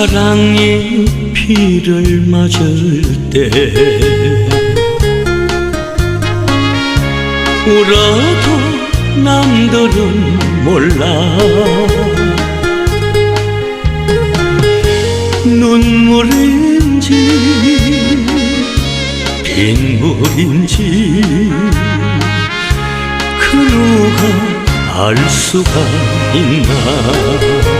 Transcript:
사랑의 피를 맞을 때 울어도 남들은 몰라. 눈물인지 빗물인지 그 누가 알 수가 있나